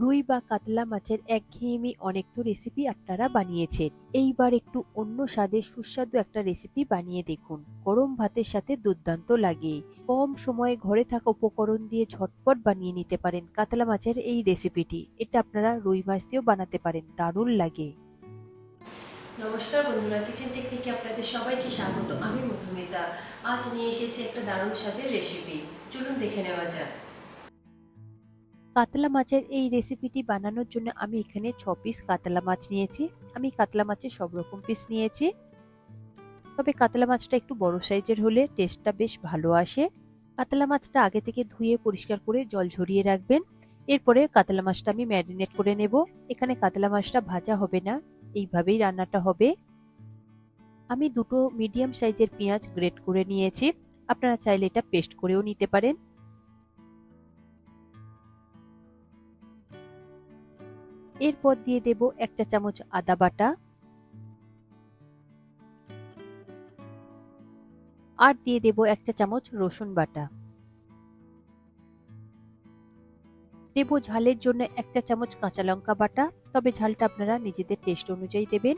রুই বা কাতলা মাছের একঘেয়েমি অনেক তো রেসিপি আপনারা বানিয়েছেন। এইবার একটু অন্য স্বাদের সুস্বাদু একটা রেসিপি বানিয়ে দেখুন। গরম ভাতের সাথে দুর্দান্ত লাগে। কম সময়ে ঘরে থাকা উপকরণ দিয়ে ঝটপট বানিয়ে নিতে পারেন কাতলা মাছের এই রেসিপিটি এটা আপনারা রুই মাছ দিয়েও বানাতে পারেন, দারুণ লাগে। নমস্কার বন্ধুরা কিচেন টেকনিকে আপনাদের সবাইকে স্বাগত। আমি মধুমিতা। আজ নিয়ে এসেছি একটা দারুণ স্বাদের রেসিপি চলুন দেখে নেওয়া যাক। কাতলা মাছের এই রেসিপিটি বানানোর জন্য আমি এখানে ছ পিস কাতলা মাছ নিয়েছি। আমি কাতলা মাছের সব রকম পিস নিয়েছি। তবে কাতলা মাছটা একটু বড় সাইজের হলে টেস্টটা বেশ ভালো আসে। কাতলা মাছটা আগে থেকে ধুয়ে পরিষ্কার করে জল ঝরিয়ে রাখবেন। এরপরে কাতলা মাছটা আমি ম্যারিনেট করে নেব। এখানে কাতলা মাছটা ভাজা হবে না। এইভাবেই রান্নাটা হবে। আমি দুটো মিডিয়াম সাইজের পেঁয়াজ গ্রেট করে নিয়েছি। আপনারা চাইলে এটা পেস্ট করেও নিতে পারেন। এরপর দিয়ে দেব এক চা চামচ আদা বাটা। আর দিয়ে দেব এক চা চামচ রসুন বাটা। দেব ঝালের জন্য এক চা চামচ কাঁচা লঙ্কা বাটা, তবে ঝালটা আপনারা নিজেদের টেস্ট অনুযায়ী দেবেন।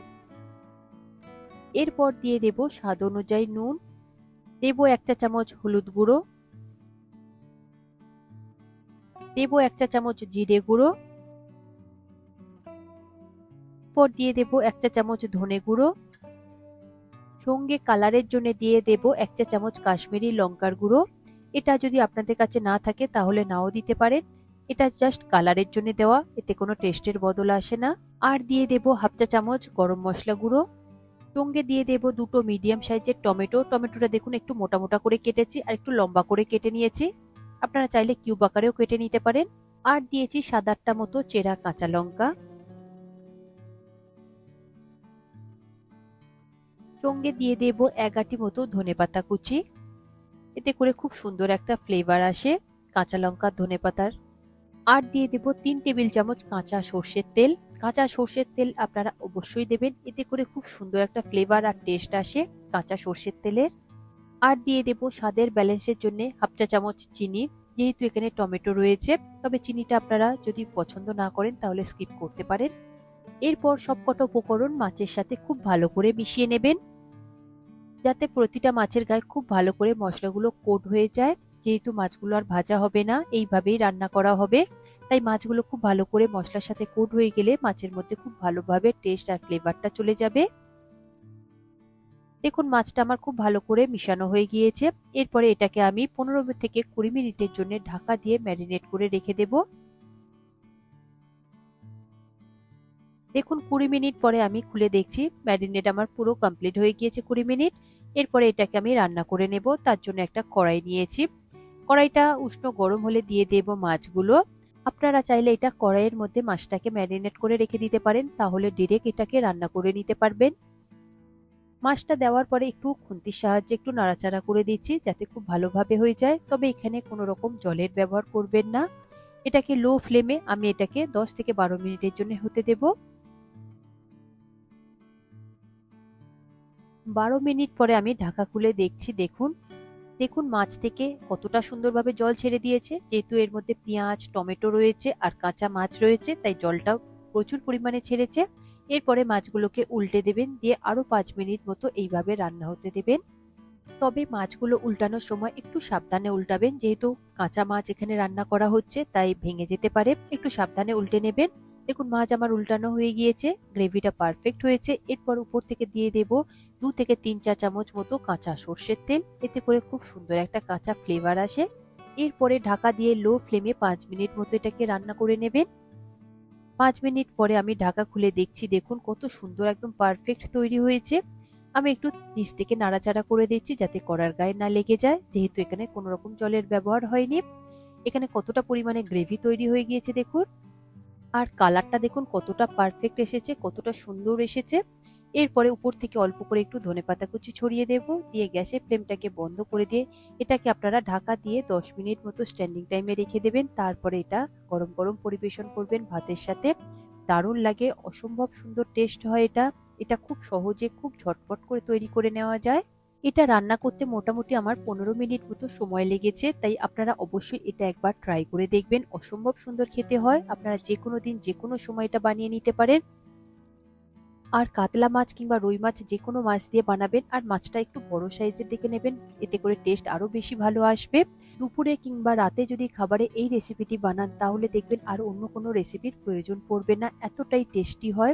এরপর দিয়ে দেব স্বাদ অনুযায়ী নুন। দেব এক চা চামচ হলুদ গুঁড়ো। দেব এক চা চামচ জিরে গুঁড়ো। পর দিয়ে দেব এক চা চামচ ধনে গুঁড়ো। সঙ্গে কালারের জন্য দিয়ে দেব এক চা চামচ কাশ্মীরি লঙ্কার গুঁড়ো। এটা যদি আপনাদের কাছে না থাকে তাহলে নাও দিতে পারেন। এটা জাস্ট কালারের জন্য দেওয়া, এতে কোনো টেস্টের বদল আসে না। আর দিয়ে দেব হাফ চা চামচ গরম মশলা গুঁড়ো। সঙ্গে দিয়ে দেব দুটো মিডিয়াম সাইজের টমেটো। টমেটোটা দেখুন একটু মোটা মোটা করে কেটেছি আর একটু লম্বা করে কেটে নিয়েছি। আপনারা চাইলে কিউব আকারেও কেটে নিতে পারেন। আর দিয়েছি সাত আটটা মতো চেরা কাঁচা লঙ্কা। সঙ্গে দিয়ে দেব এক আটি মতো ধনে পাতা কুচি। এতে করে খুব সুন্দর একটা ফ্লেভার আসে কাঁচা লঙ্কা, ধনে পাতার। আর দিয়ে দেব তিন টেবিল চামচ কাঁচা সর্ষের তেল। কাঁচা সর্ষের তেল আপনারা অবশ্যই দেবেন। এতে করে খুব সুন্দর একটা ফ্লেভার আর টেস্ট আসে কাঁচা সর্ষের তেলের। আর দিয়ে দেব স্বাদের ব্যালেন্সের জন্য হাফ চা চামচ চিনি। যেহেতু এখানে টমেটো রয়েছে, তবে চিনিটা আপনারা যদি পছন্দ না করেন তাহলে স্কিপ করতে পারেন। এরপর সবকটা উপকরণ মাছের সাথে খুব ভালো করে মিশিয়ে নেবেন। যাতে প্রতিটা মাছের গায়ে খুব ভালো করে মশলাগুলো কোট হয়ে যায়, যেহেতু মাছগুলো আর ভাজা হবে না, এইভাবেই রান্না করা হবে। তাই মাছগুলো খুব ভালো করে মশলার সাথে কোট হয়ে গেলে মাছের মধ্যে খুব ভালোভাবে টেস্ট আর ফ্লেভারটা চলে যাবে। দেখুন, মাছটা আমার খুব ভালো করে মিশানো হয়ে গিয়েছে। এরপরে এটাকে আমি পনেরো থেকে কুড়ি মিনিটের জন্য ঢাকা দিয়ে ম্যারিনেট করে রেখে দেব। দেখুন, কুড়ি মিনিট পরে আমি খুলে দেখছি, ম্যারিনেট আমার পুরো কমপ্লিট হয়ে গিয়েছে কুড়ি মিনিট। এরপরে এটাকে আমি রান্না করে নেব, তার জন্য একটা কড়াই নিয়েছি। কড়াইটা উষ্ণ গরম হলে দিয়ে দেব মাছগুলো। আপনারা চাইলে এটা কড়াইয়ের মধ্যে মাছটাকে ম্যারিনেট করে রেখে দিতে পারেন, তাহলে ডিরেক্ট এটাকে রান্না করে নিতে পারবেন। মাছটা দেওয়ার পরে একটু খুন্তির সাহায্যে একটু নাড়াচাড়া করে দিচ্ছি, যাতে খুব ভালোভাবে হয়ে যায়। তবে এখানে কোনো রকম জলের ব্যবহার করবেন না। এটাকে লো ফ্লেমে আমি এটাকে দশ থেকে বারো মিনিটের জন্য হতে দেব। বারো মিনিট পরে আমি ঢাকা খুলে দেখছি, দেখুন দেখুন মাছ থেকে কতটা সুন্দরভাবে জল ছেড়ে দিয়েছে। যেহেতু এর মধ্যে পেঁয়াজ, টমেটো রয়েছে আর কাঁচা মাছ রয়েছে, তাই জলটাও প্রচুর পরিমাণে ছেড়েছে। এরপরে মাছগুলোকে উল্টে দেবেন, দিয়ে আরও পাঁচ মিনিট মতো এইভাবে রান্না হতে দেবেন। তবে মাছগুলো উল্টানোর সময় একটু সাবধানে উল্টাবেন, যেহেতু কাঁচা মাছ এখানে রান্না করা হচ্ছে, তাই ভেঙে যেতে পারে। একটু সাবধানে উল্টে নেবেন। দেখুন, মাছ আমার উল্টানো হয়ে গিয়েছে, গ্রেভিটা পারফেক্ট হয়েছে। এরপর উপর থেকে দিয়ে দেব দু থেকে তিন চা চামচ মতো কাঁচা সর্ষের তেল। এতে করে খুব সুন্দর একটা কাঁচা ফ্লেভার আসে। এরপরে ঢাকা দিয়ে লো ফ্লেমে পাঁচ মিনিট মতো এটাকে রান্না করে নেবেন। পাঁচ মিনিট পরে আমি ঢাকা খুলে দেখছি, দেখুন কত সুন্দর একদম পারফেক্ট তৈরি হয়েছে। আমি একটু নিচ থেকে নাড়াচাড়া করে দিচ্ছি যাতে কড়ার গায়ে না লেগে যায়, যেহেতু এখানে কোনো রকম জলের ব্যবহার হয়নি। এখানে কতটা পরিমাণে গ্রেভি তৈরি হয়ে গিয়েছে দেখুন। আর কালারটা দেখুন কতটা পারফেক্ট এসেছে, কতটা সুন্দর এসেছে। এরপরে উপর থেকে অল্প করে একটু ধনে পাতা কুচি ছড়িয়ে দেব, দিয়ে গ্যাসের ফ্লেমটাকে বন্ধ করে দিয়ে এটাকে আপনারা ঢাকা দিয়ে দশ মিনিট মতো স্ট্যান্ডিং টাইমে রেখে দেবেন। তারপরে এটা গরম গরম পরিবেশন করবেন ভাতের সাথে। দারুণ লাগে, অসম্ভব সুন্দর টেস্ট হয় এটা। এটা খুব সহজে, খুব ঝটপট করে তৈরি করে নেওয়া যায়। এটা রান্না করতে মোটামুটি আমার পনেরো মিনিট মতো সময় লেগেছে, তাই আপনারা অবশ্যই এটা একবার ট্রাই করে দেখবেন। অসম্ভব সুন্দর খেতে হয়, আপনারা যে কোনো দিন যে কোনো সময় এটা বানিয়ে নিতে পারেন। আর কাতলা মাছ কিংবা রুই মাছ যে কোনো মাছ দিয়ে বানাবেন, আর মাছটা একটু বড় সাইজের দিকে নেবেন, এতে করে টেস্ট আরও বেশি ভালো আসবে। দুপুরে কিংবা রাতে যদি খাবারে এই রেসিপিটি বানান, তাহলে দেখবেন আর অন্য কোনো রেসিপির প্রয়োজন পড়বে না, এতটাই টেস্টি হয়।